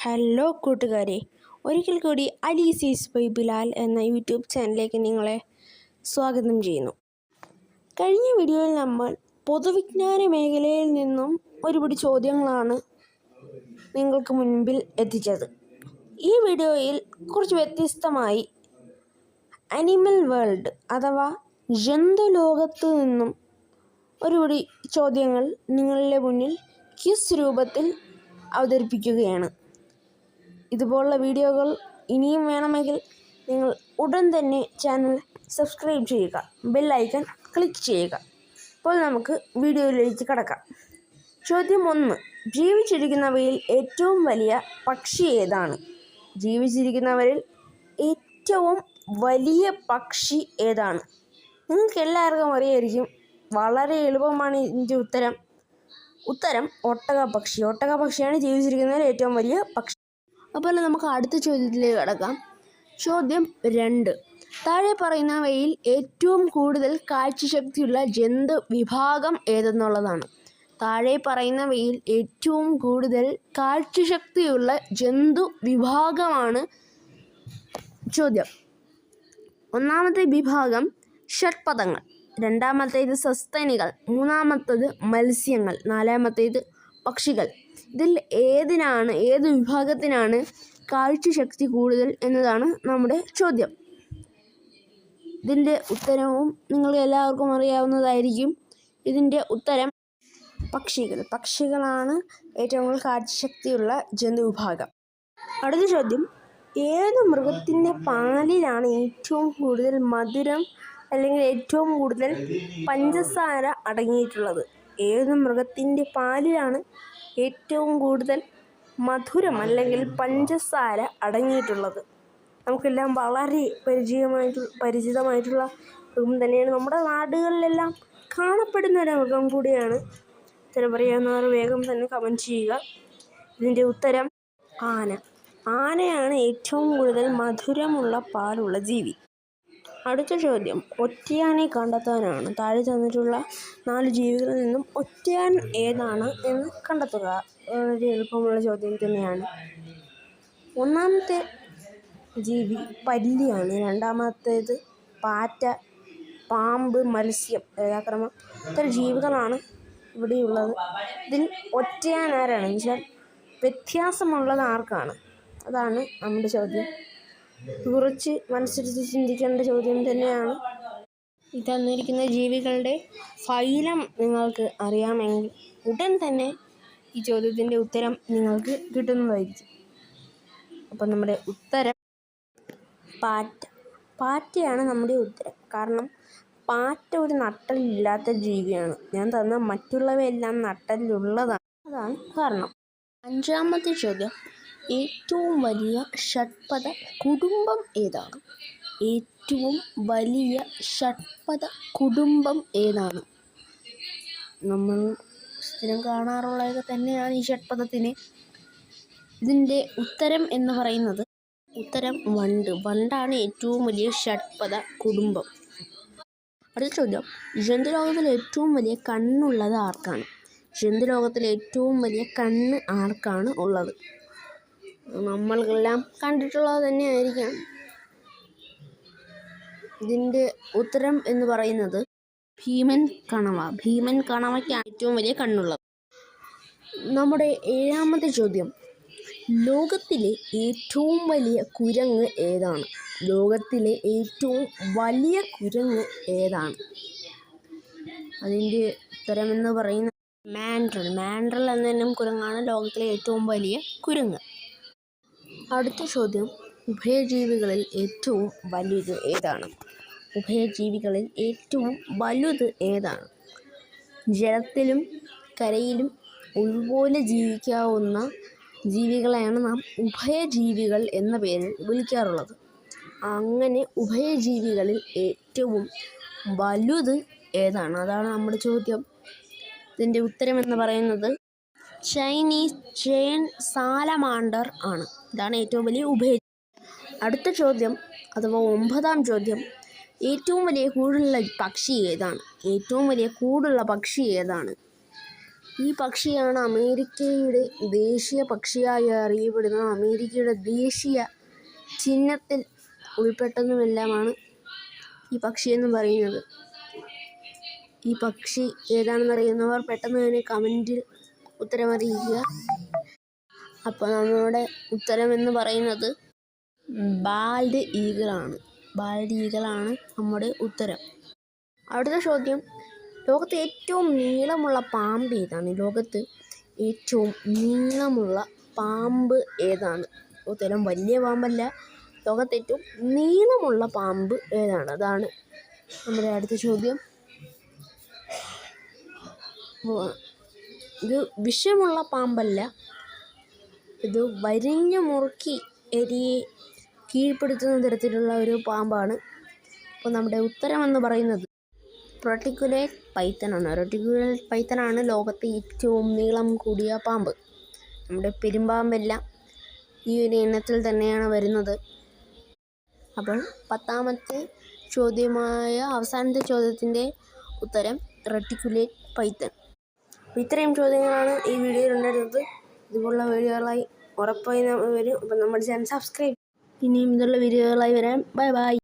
Hello കൂട്ടുകാരെ. ഒരിക്കൽ കൂടി അലീസീസ് ബൈ ബിലാൽ എന്ന യൂട്യൂബ് ചാനലിലേക്ക് നിങ്ങളെ സ്വാഗതം ചെയ്യുന്നു. കഴിഞ്ഞ വീഡിയോയിൽ നമ്മൾ പൊതുവിജ്ഞാന മേഖലയിൽ നിന്നും ഒരുപാട് ചോദ്യങ്ങളാണ് നിങ്ങൾക്ക് മുൻപിൽ എത്തിച്ചത്. ഈ വീഡിയോയിൽ കുറച്ച് വ്യത്യസ്തമായി അനിമൽ വേൾഡ് അഥവാ ജന്തുലോകത്ത് നിന്നും ഒരുപാട് ചോദ്യങ്ങൾ നിങ്ങളുടെ മുന്നിൽ ക്യൂസ് രൂപത്തിൽ അവതരിപ്പിക്കുകയാണ്. ഇതുപോലുള്ള വീഡിയോകൾ ഇനിയും വേണമെങ്കിൽ നിങ്ങൾ ഉടൻ തന്നെ ചാനൽ സബ്സ്ക്രൈബ് ചെയ്യുക. ബെല്ലൈക്കൺ ക്ലിക്ക് ചെയ്യുക. അപ്പോൾ നമുക്ക് വീഡിയോയിലേക്ക് കടക്കാം. ചോദ്യം ഒന്ന്. ജീവിച്ചിരിക്കുന്നവയിൽ ഏറ്റവും വലിയ പക്ഷി ഏതാണ്? ജീവിച്ചിരിക്കുന്നവരിൽ ഏറ്റവും വലിയ പക്ഷി ഏതാണ്? നിങ്ങൾക്ക് എല്ലാവർക്കും അറിയായിരിക്കും വളരെ എളുപ്പമാണ് ഇതിന്റെ ഉത്തരം. ഉത്തരം ഒട്ടക പക്ഷി. ഒട്ടക പക്ഷിയാണ് ജീവിച്ചിരിക്കുന്നതിൽ ഏറ്റവും വലിയ പക്ഷി. അപ്പോൾ നമുക്ക് അടുത്ത ചോദ്യത്തിലേക്ക് കടക്കാം. ചോദ്യം രണ്ട്. താഴെ പറയുന്നവയിൽ ഏറ്റവും കൂടുതൽ കാഴ്ചശക്തിയുള്ള ജന്തു വിഭാഗം ഏതെന്നുള്ളതാണ്. താഴെ പറയുന്നവയിൽ ഏറ്റവും കൂടുതൽ കാഴ്ചശക്തിയുള്ള ജന്തു വിഭാഗമാണ് ചോദ്യം. ഒന്നാമത്തെ വിഭാഗം ഷഡ്പദങ്ങൾ രണ്ടാമത്തേത് സസ്തനികൾ. മൂന്നാമത്തേത് മത്സ്യങ്ങൾ. നാലാമത്തേത് പക്ഷികൾ. ഇതിൽ ഏതിനാണ് ഏത് വിഭാഗത്തിനാണ് കാഴ്ചശക്തി കൂടുതൽ എന്നതാണ് നമ്മുടെ ചോദ്യം. ഇതിന്റെ ഉത്തരവും നിങ്ങൾ എല്ലാവർക്കും അറിയാവുന്നതായിരിക്കും. ഇതിന്റെ ഉത്തരം പക്ഷികൾ. പക്ഷികളാണ് ഏറ്റവും കൂടുതൽ കാഴ്ചശക്തിയുള്ള ജന്തു വിഭാഗം. അടുത്ത ചോദ്യം ഏത് മൃഗത്തിന്റെ പാലിലാണ് ഏറ്റവും കൂടുതൽ മധുരം അല്ലെങ്കിൽ ഏറ്റവും കൂടുതൽ പഞ്ചസാര അടങ്ങിയിട്ടുള്ളത്? ഏത് മൃഗത്തിന്റെ പാലിലാണ് ഏറ്റവും കൂടുതൽ മധുരം അല്ലെങ്കിൽ പഞ്ചസാര അടങ്ങിയിട്ടുള്ളത്. നമുക്കെല്ലാം വളരെ പരിചയമായിട്ട് പരിചിതമായിട്ടുള്ള മൃഗം തന്നെയാണ്. നമ്മുടെ നാടുകളിലെല്ലാം കാണപ്പെടുന്ന ഒരു മൃഗം കൂടിയാണ്. ഉത്തരം പറയാവുന്നവർ വേഗം തന്നെ കമന്റ് ചെയ്യുക. ഇതിന്റെ ഉത്തരം ആന. ആനയാണ് ഏറ്റവും കൂടുതൽ മധുരമുള്ള പാലുള്ള ജീവി. അടുത്ത ചോദ്യം. ഒറ്റയാനെ കണ്ടെത്താനാണ്. താഴെ തന്നിട്ടുള്ള നാല് ജീവികളിൽ നിന്നും ഒറ്റയാൻ ഏതാണ് എന്ന് കണ്ടെത്തുക. വളരെ എളുപ്പമുള്ള ചോദ്യം തന്നെയാണ്. ഒന്നാമത്തെ ജീവി പല്ലിയാണ്. രണ്ടാമത്തേത് പാറ്റ പാമ്പ് മത്സ്യം ഏതാക്രമം ഇത്തരം ജീവികളാണ് ഇവിടെയുള്ളത്. ഇതിൽ ഒറ്റയാൻ ആരാണെന്ന് വെച്ചാൽ വ്യത്യാസമുള്ളത് ആർക്കാണ്? അതാണ് നമ്മുടെ ചോദ്യം. കുറച്ച് മനസ്സിരുത്തി ചിന്തിക്കേണ്ട ചോദ്യം തന്നെയാണ്. ഈ തന്നിരിക്കുന്ന ജീവികളുടെ ഫൈലം നിങ്ങൾക്ക് അറിയാമെങ്കിൽ ഉടൻ തന്നെ ഈ ചോദ്യത്തിന്റെ ഉത്തരം നിങ്ങൾക്ക് കിട്ടുന്നതായിരിക്കും. അപ്പം നമ്മുടെ ഉത്തരം പാറ്റ. പാറ്റയാണ് നമ്മുടെ ഉത്തരം. കാരണം പാറ്റ ഒരു നട്ടലില്ലാത്ത ജീവിയാണ്. ഞാൻ തന്ന മറ്റുള്ളവയെല്ലാം നട്ടലിലുള്ളതാണ്. അതാണ് കാരണം. അഞ്ചാമത്തെ ചോദ്യം. ഏറ്റവും വലിയ ഷഡ്പദ കുടുംബം ഏതാണ്? ഏറ്റവും വലിയ ഷഡ്പദ കുടുംബം ഏതാണ്? നമ്മൾ സ്ഥിരം കാണാറുള്ളത് തന്നെയാണ് ഈ ഷഡ്പദത്തിന്. ഇതിന്റെ ഉത്തരം എന്ന് പറയുന്നത് ഉത്തരം വണ്ട്. വണ്ടാണ് ഏറ്റവും വലിയ ഷഡ്പദ കുടുംബം. അടുത്ത ചോദ്യം. ജന്തുലോകത്തിൽ ഏറ്റവും വലിയ കണ്ണുള്ളത് ആർക്കാണ്? ജന്തുലോകത്തിൽ ഏറ്റവും വലിയ കണ്ണ് ആർക്കാണ് ഉള്ളത്? നമ്മൾക്കെല്ലാം കണ്ടിട്ടുള്ളത് തന്നെയായിരിക്കാം. ഇതിന്റെ ഉത്തരം എന്ന് പറയുന്നത് ഭീമൻ കണവ. ഭീമൻ കണവയ്ക്കാണ് ഏറ്റവും വലിയ കണ്ണുള്ളത്. നമ്മുടെ ഏഴാമത്തെ ചോദ്യം. ലോകത്തിലെ ഏറ്റവും വലിയ കുരങ്ങ് ഏതാണ്? ലോകത്തിലെ ഏറ്റവും വലിയ കുരങ്ങ് ഏതാണ്? അതിന്റെ ഉത്തരമെന്ന് പറയുന്ന മാൻഡ്രൽ. മാൻഡ്രൽ എന്നതിനും കുരങ്ങാണ് ലോകത്തിലെ ഏറ്റവും വലിയ കുരങ്ങ്. അടുത്ത ചോദ്യം. ഉഭയജീവികളിൽ ഏറ്റവും വലുത് ഏതാണ്? ഉഭയജീവികളിൽ ഏറ്റവും വലുത് ഏതാണ്? ജലത്തിലും കരയിലും ഒരുപോലെ ജീവിക്കാവുന്ന ജീവികളെയാണ് നാം ഉഭയജീവികൾ എന്ന പേരിൽ വിളിക്കാറുള്ളത്. അങ്ങനെ ഉഭയജീവികളിൽ ഏറ്റവും വലുത് ഏതാണ്? അതാണ് നമ്മുടെ ചോദ്യം. ഇതിന്റെ ഉത്തരം എന്ന് പറയുന്നത് ചൈനീസ് ജയൻ സാലമാണ്ടർ ആണ്. ഇതാണ് ഏറ്റവും വലിയ ഉഭയ അടുത്ത ചോദ്യം അഥവാ ഒമ്പതാം ചോദ്യം. ഏറ്റവും വലിയ കൂടുള്ള പക്ഷി ഏതാണ്? ഏറ്റവും വലിയ കൂടുള്ള പക്ഷി ഏതാണ്? ഈ പക്ഷിയാണ് അമേരിക്കയുടെ ദേശീയ പക്ഷിയായി അറിയപ്പെടുന്ന അമേരിക്കയുടെ ദേശീയ ചിഹ്നത്തിൽ ഉൾപ്പെട്ടതുമെല്ലാമാണ് ഈ പക്ഷിയെന്ന് പറയുന്നത്. ഈ പക്ഷി ഏതാണെന്നറിയുന്നവർ പെട്ടെന്ന് തന്നെ കമന്റിൽ ഉത്തരം അറിയിക്കുക അപ്പോൾ നമ്മുടെ ഉത്തരമെന്ന് പറയുന്നത് ബാൽഡ് ഈഗിളാണ്. ബാൽഡ് ഈഗിളാണ് നമ്മുടെ ഉത്തരം. അടുത്ത ചോദ്യം. ലോകത്ത് ഏറ്റവും നീളമുള്ള പാമ്പ് ഏതാണ്? ലോകത്ത് ഏറ്റവും നീളമുള്ള പാമ്പ് ഏതാണ്? ഉത്തരം വലിയ പാമ്പല്ല. ലോകത്ത് ഏറ്റവും നീളമുള്ള പാമ്പ് ഏതാണ്? അതാണ് നമ്മുടെ അടുത്ത ചോദ്യം. ഇത് വിഷമുള്ള പാമ്പല്ല. ഇത് വരിഞ്ഞു മുറുക്കി എരിയെ കീഴ്പ്പെടുത്തുന്ന തരത്തിലുള്ള ഒരു പാമ്പാണ്. അപ്പോൾ നമ്മുടെ ഉത്തരമെന്ന് പറയുന്നത് റൊട്ടിക്കുലേറ്റ് പൈത്തനാണ്. റൊട്ടിക്കുലേറ്റ് പൈത്തനാണ് ലോകത്തെ ഏറ്റവും നീളം കൂടിയ പാമ്പ്. നമ്മുടെ പെരുമ്പാമ്പെല്ലാം ഈ ഒരു ഇനത്തിൽ തന്നെയാണ് വരുന്നത്. അപ്പോൾ പത്താമത്തെ ചോദ്യമായ അവസാനത്തെ ചോദ്യത്തിന്റെ ഉത്തരം റെട്ടിക്കുലേറ്റ് പൈത്തൺ ഇത്രയും ചോദ്യങ്ങളാണ് ഈ വീഡിയോയിൽ ഉണ്ടായിരുന്നത്. ഇതുപോലുള്ള വീഡിയോകളായി ഉറപ്പായി വരും. അപ്പം നമ്മുടെ ചാനൽ സബ്സ്ക്രൈബ് ഇനിയും ഇതുള്ള വീഡിയോകളായി വരാം. Bye bye.